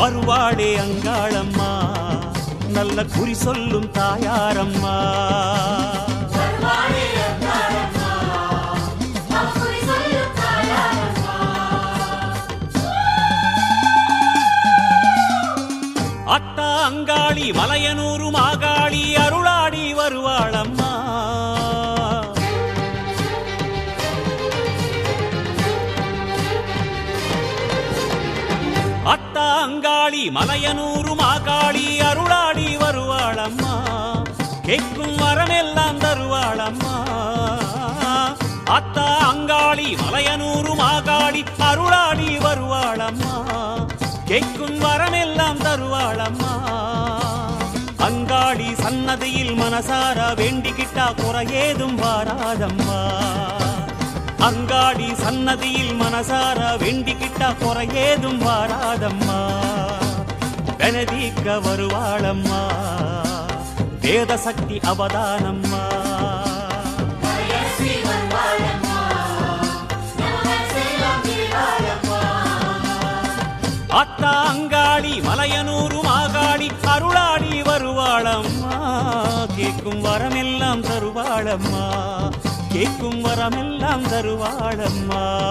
வருவாளே அங்காளம்மா. நல்ல குறி சொல்லும் தாயாரம்மா. அத்தா அங்காளி மலையனூரு அங்காளி மலையனூரு மாகாளி அருளாடி வருவாளம்மா. கேட்கும் வரமெல்லாம் தருவாளம்மா. அத்தா அங்காளி மலையனூரு மாகாளி அருளாடி வருவாளம்மா. கேட்கும் வரமெல்லாம் தருவாளம்மா. அங்காளி சன்னதியில் மனசார வேண்டிக்கிட்டா குறையேதும் வாராதம்மா. அங்காடி சன்னதியில் மனசார வேண்டிக்கிட்டா குறையேதும் வாராதம்மா. பெனதிக்க வருவாளம்மா. வேத சக்தி அவதானம்மா. அத்தா அங்காளி மலையனூரு மாகாளி அருளாடி வருவாளம்மா. கேட்கும் வரமெல்லாம் தருவாளம்மா. கேட்கும் வரமெல்லாம் தருவாளம்மா.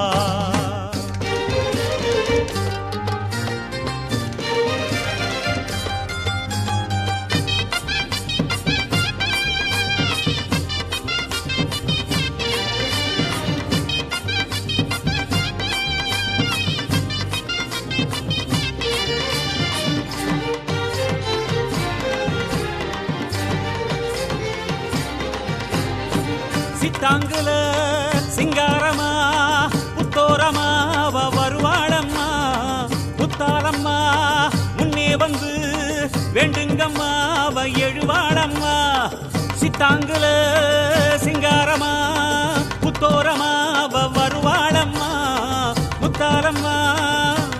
சித்தாங்குல சிங்காரமா புத்தோரமா வருவாளம்மா. புத்தாளம்மா முன்னே வந்து வேண்டுங்கம்மா எழுவாளம்மா. சித்தாங்குல சிங்காரமா புத்தோரமா வருவாளம்மா. முத்தாலம்மா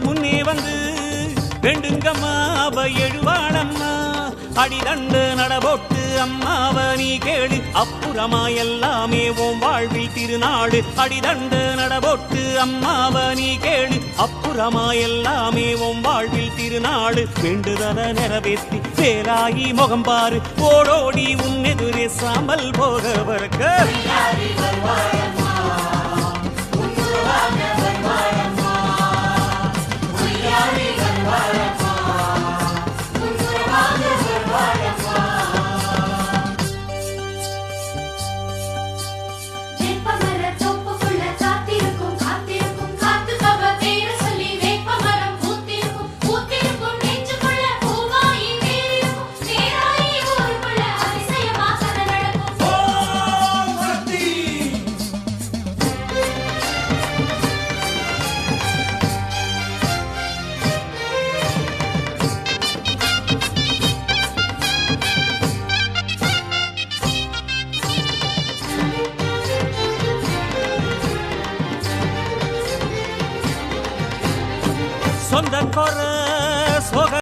முன்னே வந்து வேண்டுங்கம்மா எழுவாளம்மா. அடிதண்டு நடபோட்டு அம்மாவ நீ கேளு. அப்புறமா எல்லாமே உன் வாழ்வில் திருநாடு. அடிதண்டு நடபோட்டு அம்மாவ நீ கேளு. அப்புறமா எல்லாமே உன் வாழ்வில் திருநாடு. வேண்டுதல நிறைவேற்றி வேலாகி முகம் பாரு. ஓடோடி உன் எதிரே சாம்பல் போக வரக்க Bye. சொந்தன் கொர சோக